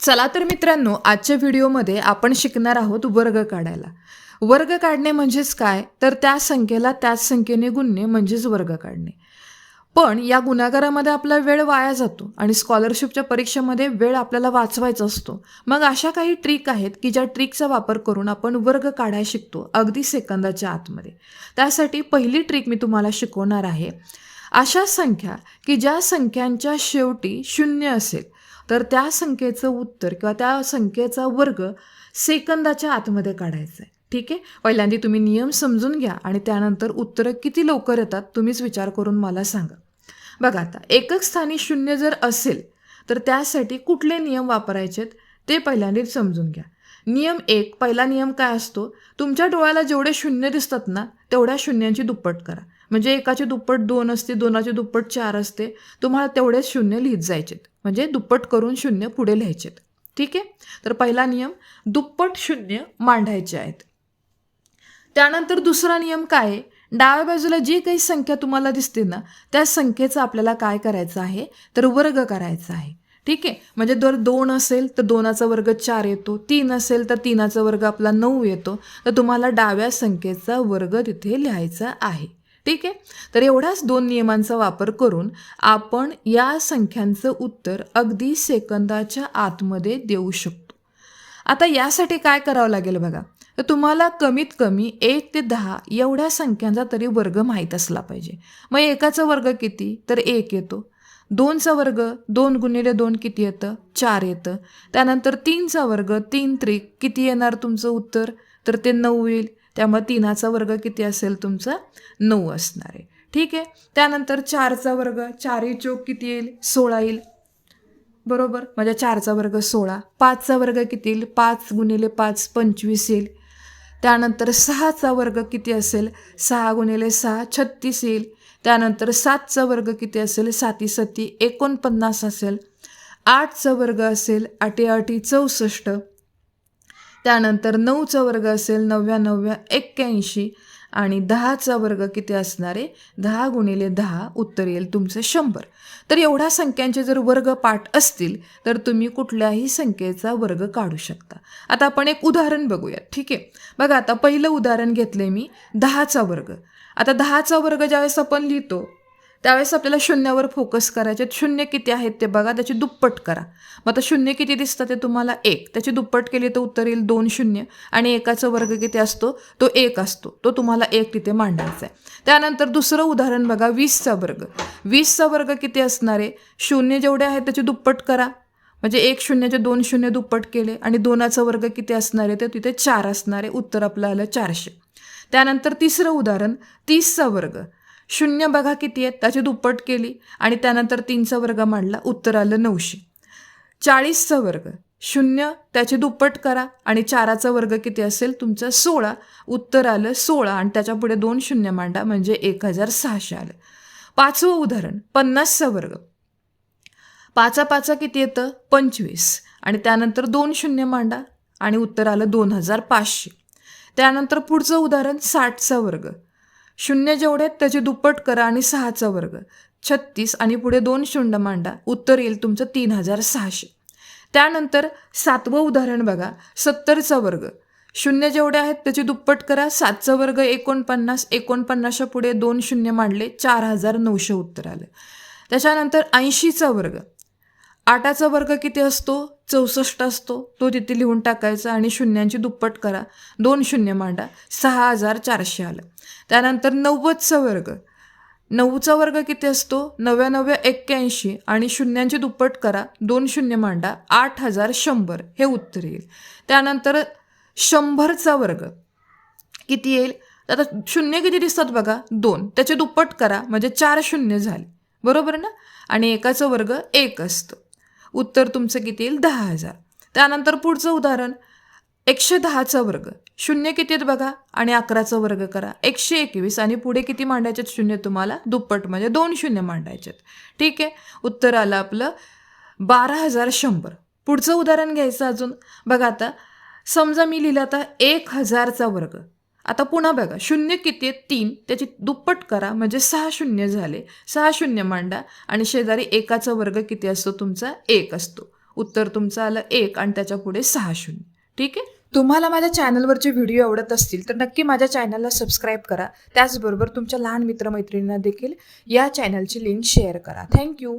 चला तर मित्रांनो आजच्या व्हिडिओमध्ये आपण शिकणार आहोत वर्ग काढायला. वर्ग काढणे म्हणजेच काय? तर त्या संख्येला त्याच संख्येने गुणणे म्हणजेच वर्ग काढणे. पण या गुन्हागारामध्ये आपला वेळ वाया जातो आणि स्कॉलरशिपच्या परीक्षेमध्ये वेळ आपल्याला वाचवायचा असतो. मग अशा काही ट्रिक आहेत की ज्या ट्रिकचा वापर करून आपण वर्ग काढायला शिकतो अगदी सेकंदाच्या आतमध्ये. त्यासाठी पहिली ट्रिक मी तुम्हाला शिकवणार आहे. अशा संख्या की ज्या संख्यांच्या शेवटी शून्य असेल तर त्या संख्येचं उत्तर किंवा त्या संख्येचा वर्ग सेकंदाच्या आतमध्ये काढायचा आहे ठीक आहे? पहिल्यांदा तुम्ही नियम समजून घ्या आणि त्यानंतर उत्तरं किती लवकर येतात तुम्हीच विचार करून मला सांगा. बघा आता एकक स्थानी शून्य जर असेल तर त्यासाठी कुठले नियम वापरायचेत ते पहिल्यांदा समजून घ्या. नियम एक पहिला नियम काय असतो? तुमच्या डोळ्याला जेवढे शून्य दिसतात ना तेवढ्या शून्यांची दुप्पट करा. म्हणजे एकाची दुप्पट दोन असते दोनाची दुप्पट चार असते तुम्हाला तेवढेच शून्य लिहित जायचेत. म्हणजे दुप्पट करून शून्य पुढे लिहायचेत. ठीक आहे? तर पहिला नियम दुप्पट शून्य मांडायचे आहेत. त्यानंतर दुसरा नियम काय आहे? डाव्या बाजूला जी काही संख्या तुम्हाला दिसते ना त्या संख्येचा आपल्याला काय करायचं आहे? तर वर्ग करायचा आहे. ठीक आहे? म्हणजे जर दोन असेल तर दोनाचा वर्ग चार येतो. तीन असेल तर तीनाचा वर्ग आपला नऊ येतो. तर तुम्हाला डाव्या संख्येचा वर्ग तिथे लिहायचा आहे. ठीक आहे? तर एवढ्याच दोन नियमांचा वापर करून आपण या संख्यांचं उत्तर अगदी सेकंदाच्या आतमध्ये देऊ शकतो. आता यासाठी काय करावं लागेल बघा? तर तुम्हाला कमीत कमी एक ते दहा एवढ्या संख्यांचा तरी वर्ग माहीत असला पाहिजे. मग एकाचा वर्ग किती? तर एक येतो. दोनचा वर्ग दोन गुणिले दोन किती येतं? चार येतं. त्यानंतर तीनचा वर्ग तीन त्रिक किती येणार तुमचं उत्तर? तर ते नऊ येईल. त्यामुळे तीनाचा वर्ग किती असेल तुमचा? नऊ असणार आहे. ठीक आहे? त्यानंतर चारचा वर्ग चारही चौक किती येईल? सोळा येईल. बरोबर? म्हणजे चारचा वर्ग सोळा. पाचचा वर्ग किती येईल? पाच गुणिले पाच पंचवीस येईल. त्यानंतर सहाचा वर्ग किती असेल? सहा गुणिले सहा छत्तीस येईल. त्यानंतर सातचा वर्ग किती असेल? साती सती एकोणपन्नास असेल. आठचा वर्ग असेल? आठी आठी चौसष्ट. त्यानंतर नऊचा वर्ग असेल नव्या नव्या एक्क्याऐंशी आणि दहाचा वर्ग किती असणारे? दहा गुणिले दहा उत्तर येईल तुमचं शंभर. तर एवढ्या संख्यांचे जर वर्ग पाठ असतील तर तुम्ही कुठल्याही संख्येचा वर्ग काढू शकता. आता आपण एक उदाहरण बघूया ठीक आहे? बघा आता पहिलं उदाहरण घेतलं मी दहाचा वर्ग. आता दहाचा वर्ग ज्यावेळेस आपण लिहितो त्यावेळेस आपल्याला शून्यावर फोकस करायचे. शून्य किती आहेत ते बघा त्याची दुप्पट करा. मग आता शून्य किती दिसतं ते तुम्हाला? एक. त्याची दुप्पट केली तर उत्तर येईल दोन शून्य. आणि एकाचा वर्ग किती असतो? तो एक असतो. तो तुम्हाला एक तिथे मांडायचा आहे. त्यानंतर दुसरं उदाहरण बघा वीसचा वर्ग. वीसचा वर्ग किती असणार आहे? शून्य जेवढे आहेत त्याची दुप्पट करा. म्हणजे एक शून्याचे दोन शून्य दुप्पट केले आणि दोनाचा वर्ग किती असणार आहे? ते तिथे चार असणार आहे. उत्तर आपलं आलं चारशे. त्यानंतर तिसरं उदाहरण तीसचा वर्ग. शून्य बघा किती आहेत? त्याची दुप्पट केली आणि त्यानंतर तीनचा वर्ग मांडला. उत्तर आलं नऊशे. चाळीसचा वर्ग. शून्य त्याची दुप्पट करा आणि चाराचा वर्ग किती असेल? तुमचं सोळा. उत्तर आलं सोळा आणि त्याच्या पुढे दोन शून्य मांडा म्हणजे एक हजार सहाशे आलं. पाचवं उदाहरण. पन्नासचा वर्ग. पाचा पाचा किती येतं? पंचवीस. आणि त्यानंतर दोन शून्य मांडा आणि उत्तर आलं दोन हजार पाचशे. त्यानंतर पुढचं उदाहरण साठचा वर्ग. शून्य जेवढे आहेत त्याची दुप्पट करा आणि सहाचा वर्ग. छत्तीस आणि पुढे दोन शून्य मांडा. उत्तर येईल तुमचं तीन हजार सहाशे. त्यानंतर सातवं उदाहरण बघा. सत्तरचा वर्ग. शून्य जेवढे आहेत त्याची दुप्पट करा. सातचा वर्ग एकोणपन्नास. एकोणपन्नासच्या पुढे दोन शून्य मांडले. चार हजार नऊशे उत्तर आलं. त्याच्यानंतर ऐंशीचा वर्ग. आठाचा वर्ग किती असतो? चौसष्ट असतो. तो तिथे लिहून टाकायचा आणि शून्यांची दुप्पट करा. दोन शून्य मांडा. सहा हजार चारशे आलं. त्यानंतर नव्वदचा वर्ग. नऊचा वर्ग किती असतो? नव्या नव्या एक्क्याऐंशी आणि शून्यांची दुप्पट करा. दोन शून्य मांडा. आठ हजार शंभर. हे उत्तर येईल. त्यानंतर शंभरचा वर्ग. किती येईल? आता शून्य किती दिसतात बघा? दोन. त्याचे दुप्पट करा. म्हणजे चार शून्य झाले. बरोबर ना? आणि एकाचा वर्ग एक असतं. उत्तर तुमचं किती येईल? दहा हजार. त्यानंतर पुढचं उदाहरण एकशे दहाचा वर्ग. शून्य किती आहेत बघा? आणि अकराचा वर्ग करा. एकशे एकवीस आणि पुढे किती मांडायचे शून्य. तुम्हाला दुप्पट म्हणजे दोन शून्य मांडायचे ठीक आहे? उत्तर आलं आपलं बारा हजार शंभर. पुढचं उदाहरण घ्यायचं अजून. बघा आता समजा मी लिहिलं आता एक हजारचा वर्ग. आता पुन्हा बघा शून्य किती आहे तीन. त्याची दुप्पट करा म्हणजे सहा शून्य झाले. सहा शून्य मांडा आणि शेजारी एकाचा वर्ग किती असतो? तुमचा एक असतो. उत्तर तुमचं आलं एक आणि त्याच्या पुढे सहा शून्य. ठीक आहे? तुम्हाला माझ्या चॅनलवरचे व्हिडिओ आवडत असतील तर नक्की माझ्या चॅनलला सबस्क्राईब करा. त्याचबरोबर तुमच्या लहान मित्रमैत्रिणींना देखील या चॅनलची लिंक शेअर करा. Thank you.